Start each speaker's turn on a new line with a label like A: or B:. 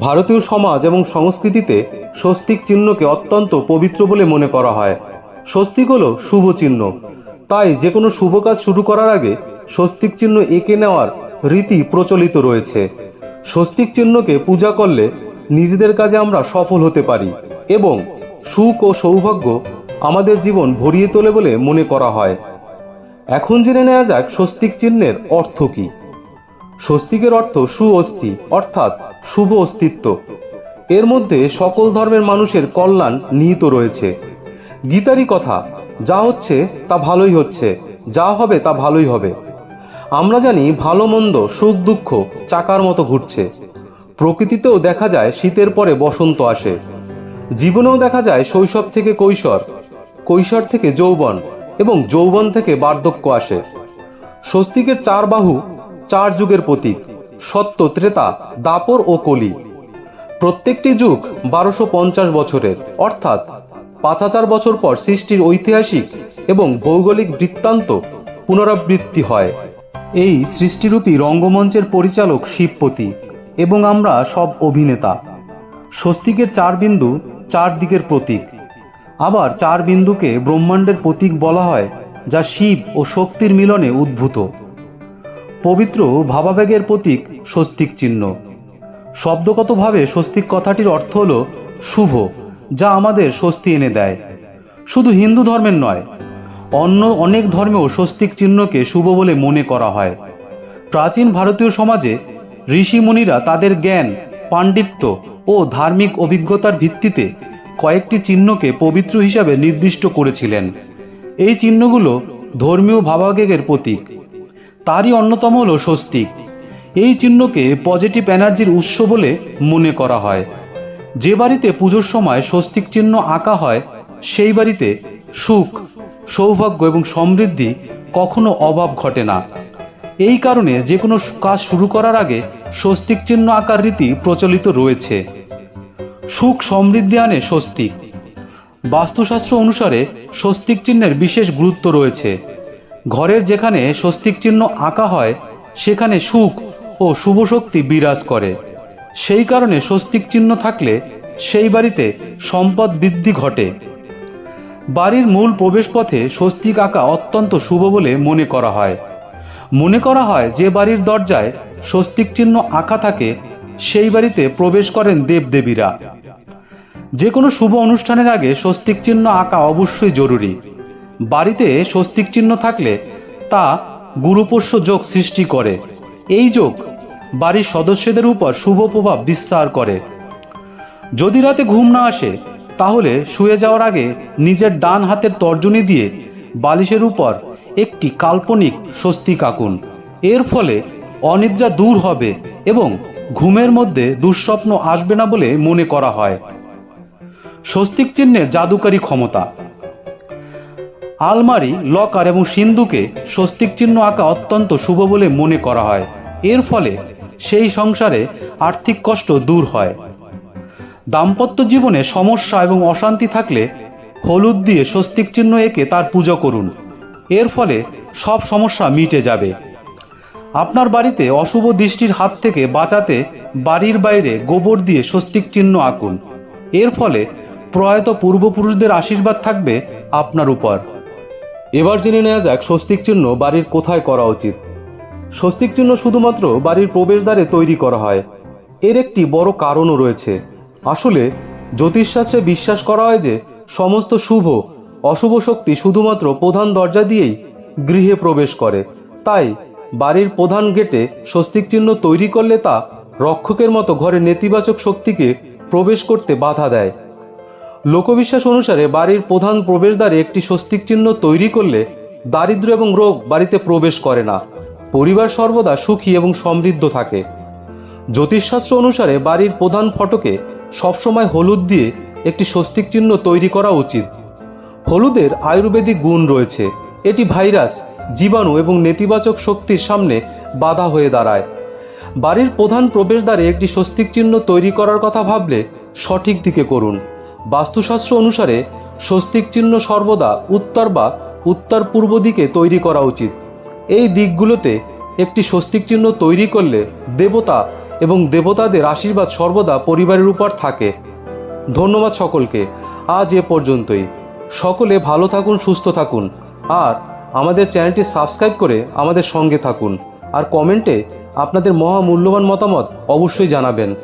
A: ভারতীয় সমাজ এবং সংস্কৃতিতে স্বস্তিক চিহ্নকে অত্যন্ত পবিত্র বলে মনে করা হয়। স্বস্তিক হলো শুভ চিহ্ন। তাই যে কোনো শুভ কাজ শুরু করার আগে স্বস্তিক চিহ্ন এঁকে নেওয়ার রীতি প্রচলিত রয়েছে। স্বস্তিক চিহ্নকে পূজা করলে নিজেদের কাজে আমরা সফল হতে পারি এবং সুখ ও সৌভাগ্য আমাদের জীবন ভরিয়ে তোলে বলে মনে করা হয়। এখন জেনে নেওয়া যাক স্বস্তিক চিহ্নের অর্থ কী? স্বস্তিকের অর্থ সুঅস্থি অর্থাৎ শুভ অস্তিত্ব। এর মধ্যে সকল ধর্মের মানুষের কল্যাণ নিহিত রয়েছে। গীতারই কথা, যা হচ্ছে তা ভালোই হচ্ছে, যা হবে তা ভালোই হবে। আমরা জানি ভালো মন্দ, সুখ দুঃখ চাকার মতো ঘুরছে। প্রকৃতিতেও দেখা যায় শীতের পরে বসন্ত আসে। জীবনেও দেখা যায় শৈশব থেকে কৈশোর কৈশোর থেকে যৌবন এবং যৌবন থেকে বার্ধক্য আসে। স্বস্তিকের চার বাহু, চার যুগের প্রতীক। সত্য, ত্রেতা, দাপর ও কলি। প্রত্যেকটি যুগ বারোশো পঞ্চাশ বছরের, অর্থাৎ পাঁচ হাজার বছর পর সৃষ্টির ঐতিহাসিক এবং ভৌগোলিক বৃত্তান্ত পুনরাবৃত্তি হয়। এই সৃষ্টিরূপী রঙ্গমঞ্চের পরিচালক শিবপতি এবং আমরা সব অভিনেতা। স্বস্তিকের চার বিন্দু চার দিকের প্রতীক। আবার চার বিন্দুকে ব্রহ্মাণ্ডের প্রতীক বলা হয়, যা শিব ও শক্তির মিলনে উদ্ভূত। পবিত্র ভাবাবেগের প্রতীক স্বস্তিক চিহ্ন। শব্দগতভাবে স্বস্তিক কথাটির অর্থ হল শুভ, যা আমাদের স্বস্তি এনে দেয়। শুধু হিন্দু ধর্মের নয়, অন্য অনেক ধর্মেও স্বস্তিক চিহ্নকে শুভ বলে মনে করা হয়। প্রাচীন ভারতীয় সমাজে ঋষিমুনিরা তাদের জ্ঞান, পাণ্ডিত্য ও ধার্মিক অভিজ্ঞতার ভিত্তিতে কয়েকটি চিহ্নকে পবিত্র হিসাবে নির্দিষ্ট করেছিলেন। এই চিহ্নগুলো ধর্মীয় ভাবাবেগের প্রতীক। তারই অন্যতম হল স্বস্তিক এই চিহ্নকে পজিটিভ এনার্জির উৎস বলে মনে করা হয়। যে বাড়িতে পুজোর সময় স্বস্তিক চিহ্ন আঁকা হয়, সেই বাড়িতে সুখ, সৌভাগ্য এবং সমৃদ্ধি কখনো অভাব ঘটে না। এই কারণে যে কোনো কাজ শুরু করার আগে স্বস্তিক চিহ্ন আঁকার রীতি প্রচলিত রয়েছে। সুখ সমৃদ্ধি আনে স্বস্তিক। বাস্তুশাস্ত্র অনুসারে স্বস্তিক চিহ্নের বিশেষ গুরুত্ব রয়েছে। ঘরের যেখানে স্বস্তিক চিহ্ন আঁকা হয়, সেখানে সুখ ও শুভ শক্তি বিরাজ করে। সেই কারণে স্বস্তিক চিহ্ন থাকলে সেই বাড়িতে সম্পদ বৃদ্ধি ঘটে। বাড়ির মূল প্রবেশপথে স্বস্তিক আঁকা অত্যন্ত শুভ বলে মনে করা হয়। মনে করা হয় যে বাড়ির দরজায় স্বস্তিক চিহ্ন আঁকা থাকে, সেই বাড়িতে প্রবেশ করেন দেবদেবীরা। যে কোনো শুভ অনুষ্ঠানের আগে স্বস্তিক চিহ্ন আঁকা অবশ্যই জরুরি। বাড়িতে স্বস্তিক চিহ্ন থাকলে তা গুরুপোষ্য যোগ সৃষ্টি করে। এই যোগ বাড়ির সদস্যদের উপর শুভ প্রভাব বিস্তার করে। যদি রাতে ঘুম না আসে, তাহলে শুয়ে যাওয়ার আগে নিজের ডান হাতের তর্জনী দিয়ে বালিশের উপর একটি কাল্পনিক স্বস্তিক আঁকুন। এর ফলে অনিদ্রা দূর হবে এবং ঘুমের মধ্যে দুঃস্বপ্ন আসবে না বলে মনে করা হয়। স্বস্তিক চিহ্নের জাদুকারী ক্ষমতা। আলমারি, লকার এবং সিন্ধুকে স্বস্তিক চিহ্ন আঁকা অত্যন্ত শুভ বলে মনে করা হয়। এর ফলে সেই সংসারে আর্থিক কষ্ট দূর হয়। দাম্পত্য জীবনে সমস্যা এবং অশান্তি থাকলে হলুদ দিয়ে স্বস্তিক চিহ্ন এঁকে তার পুজো করুন। এর ফলে সব সমস্যা মিটে যাবে। আপনার বাড়িতে অশুভ দৃষ্টির হাত থেকে বাঁচাতে বাড়ির বাইরে গোবর দিয়ে স্বস্তিক চিহ্ন আঁকুন। এর ফলে প্রয়াত পূর্বপুরুষদের আশীর্বাদ থাকবে আপনার উপর। এবার জেনে নেওয়া যাক স্বস্তিক চিহ্ন বাড়ির কোথায় করা উচিত। স্বস্তিক চিহ্ন শুধুমাত্র বাড়ির প্রবেশদ্বারে তৈরি করা হয়। এর একটি বড় কারণও রয়েছে। আসলে, জ্যোতিষশাস্ত্রে বিশ্বাস করা হয় যে, সমস্ত শুভ, অশুভ শক্তি শুধুমাত্র প্রধান দরজা দিয়েই গৃহে প্রবেশ করে। তাই, বাড়ির প্রধান গেটে স্বস্তিক চিহ্ন তৈরি করলে তা রক্ষকের মতো ঘরে নেতিবাচক শক্তিকে প্রবেশ করতে বাধা দেয়। লোকবিশ্বাস অনুসারে বাড়ির প্রধান প্রবেশদ্বারে একটি স্বস্তিক চিহ্ন তৈরি করলে দারিদ্র্য এবং রোগ বাড়িতে প্রবেশ করে না। পরিবার সর্বদা সুখী এবং সমৃদ্ধ থাকে। জ্যোতিষশাস্ত্র অনুসারে বাড়ির প্রধান ফটকে সবসময় হলুদ দিয়ে একটি স্বস্তিক চিহ্ন তৈরি করা উচিত। হলুদের আয়ুর্বেদিক গুণ রয়েছে। এটি ভাইরাস, জীবাণু এবং নেতিবাচক শক্তির সামনে বাধা হয়ে দাঁড়ায়। বাড়ির প্রধান প্রবেশদ্বারে একটি স্বস্তিক চিহ্ন তৈরি করার কথা ভাবলে সঠিক দিকে করুন। বাস্তুশাস্ত্র অনুসারে স্বস্তিক চিহ্ন সর্বদা উত্তর বা উত্তর পূর্ব দিকে তৈরি করা উচিত। এই দিকগুলোতে একটি স্বস্তিক চিহ্ন তৈরি করলে দেবতা এবং দেবতাদের আশীর্বাদ সর্বদা পরিবারের উপর থাকে। ধন্যবাদ সকলকে। আজ এ পর্যন্তই। সকলে ভালো থাকুন, সুস্থ থাকুন। আর আমাদের চ্যানেলটি সাবস্ক্রাইব করে আমাদের সঙ্গে থাকুন। আর কমেন্টে আপনাদের মহামূল্যবান মতামত অবশ্যই জানাবেন।